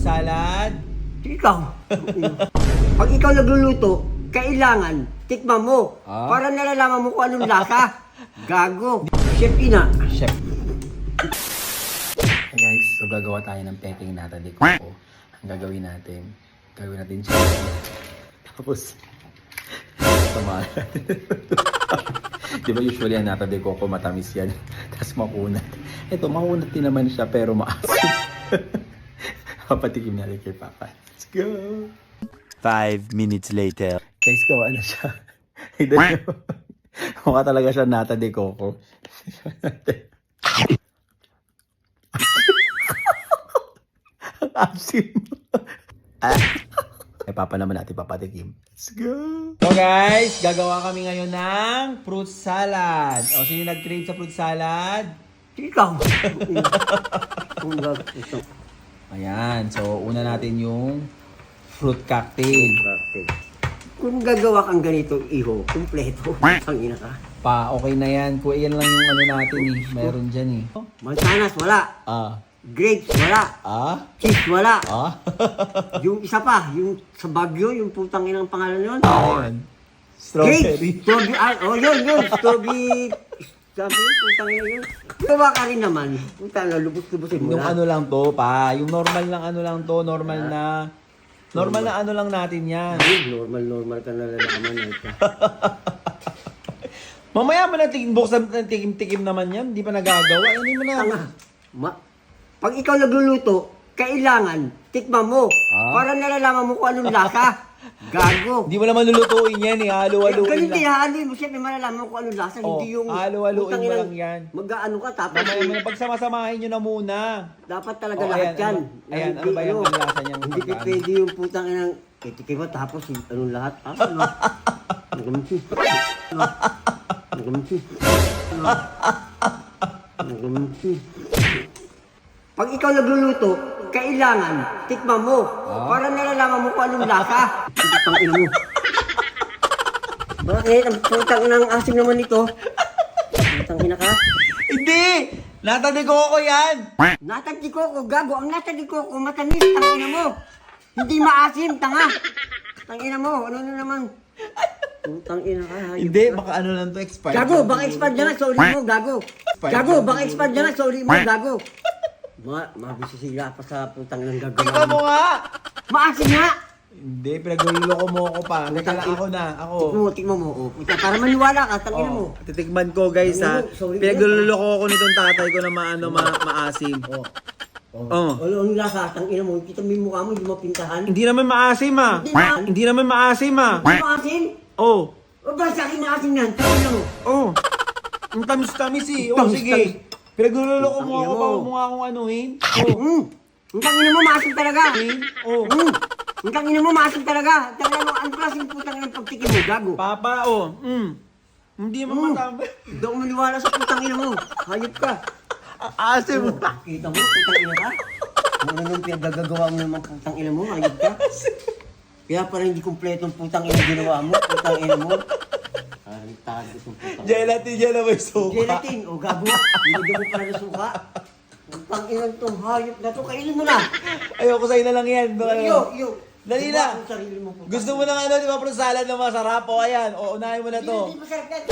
salad. Ikaw. Pag ikaw nagluluto, kailangan tikman mo Ah? para nalalaman mo kung anong lasa. Gago. Chef Ina. Chef. Hey guys, so gagawa tayo ng peking nata de coco. Ang gagawin natin, gagawin natin siya. Tapos, tama Di ba usually ang nata de coco matamis yan? Tapos makunat. Ito, makunat din naman siya pero maasim. Papatikim natin kay Papa. Let's go! Five minutes later. Guys, gawa na siya. Tignan niyo. Mukha talaga siya nata de coco. Ang asim. ah. Ay, papa naman natin papatikim. Let's go! So guys, gagawa kami ngayon ng fruit salad. O, sino nag-crave sa fruit salad? Ikaw. Ayan, so una natin yung fruit cocktail. Kung gagawa kang ganito, iho, kumpleto. Ang ina ka. Pa, okay na yan. Kuya, yan lang yung ano natin eh. Meron dyan eh. Mansanas, wala. Ah. Grapes, wala. Ah? Cheese, wala. Ah? Yung isa pa, yung sa Baguio, yung putang inang pangalan yun. Strawberry. Grapes! Strawberry, ah, oh yun, yun, strawberry. Sabi yun, putang ina yun. Gawa ka rin naman. Putang na, lubos-lubosin mo Yung na. ano lang to, pa. Yung normal lang ano lang to. Normal na... Normal na ano lang natin yan. Ay, normal, normal ka na lalaman. ay ka. Mamaya mo na tikim, buksan ng tikim-tikim naman yan. Di pa nagagawa. Ano mo na? Tanga. Ma, pag ikaw nagluluto, kailangan tikman mo. Ah? Para nalalaman mo kung anong lasa. Gago. Di mo naman lulutuin yan eh. Halo-haloin Ganun lang. din, halo mo. Siyempre, malalaman kung anong lasa. Oh, hindi yung... halo-haloin mo lang yan. Mag-ano ka, tapos... Mamaya mo na pagsama-samahin nyo na muna. Dapat talaga Oh, lahat ayan, yan. ano- ayan, ano ba yung lasa niyang Hindi pagkaano? pwede yung putang inang... Kitikin mo, tapos yung anong lahat. Ah, ano? Nagamsi. Ano? Nagamsi. Ano? Nagamsi. Pag ikaw nagluluto, kailangan tikman mo. Ah? Para nalalaman mo kung anong lasa. Putang ina mo. Bakit? Ang putang inang asim naman ito. Putang ina ka. Hindi! Nata de coco yan! Natag di Coco, gago. Ang natag di Coco, matamis, tangina mo. Hindi maasim, tanga. Tangina mo, ano na naman. Putang ina ka, hayop Hindi, ka. baka ano lang to expired. Gago, baka expired na nga, sorry mo, gago. Gago, baka expired na nga, sorry mo, gago. Mga, mabisisira pa sa putang ng gagawin mo mo. nga! Maasim nga! Hindi, pinagluloko mo ako pa. Teka lang ako na, ako. Tikmo mo, mo. Oh, puta, para maniwala ka, tangina mo. Oh, titikman ko guys ha. Ano, sorry, Pinagluloko ako nitong tatay ko na maano, ma maasim. Oh. Oh. Ano ang lasa, tangina mo, kita mo yung mukha mo, hindi mo pintahan. Hindi naman maasim ah. Hindi na. Hindi naman maasim ah. Hindi maasim? Oh. O ba, sa akin maasim yan, tangina mo. Oh. Ang tamis-tamis eh. Oh, sige. Tamis. Pinagluloko mo Ang ako ina pa mo. mo nga akong anuhin. Oh. Mm. Ang tangina mo, maasim talaga. Oh. Mm. Ang tangina mo, maasim talaga. Tangina mo, ang klaseng putang ng pagtikim mo, gago. Papa, oh. Mm. Hindi mo Mm. matama. Hindi ako maniwala sa putang ina mo. Hayop ka. Ang asim. Kita mo, putang ina ka. Ano nung pinagagagawa mo naman putang ina mo, hayop ka. Kaya parang hindi kumpleto ang putang ina ginawa mo, putang ina mo. Ay, tago itong putang ina. Gelatin dyan na may suka. Gelatin, o gago. Nilagyan mo pala ng suka. Putang ina itong hayop na to, kainin mo na. Ayoko sa'yo na lang yan. Baka- Iyo, iyo. Dali Diba na. ang sarili mo, Gusto mo ng ano, di ba, pro salad na masarap? O, ayan. O, unahin mo na to. Hindi, hindi masarap yan.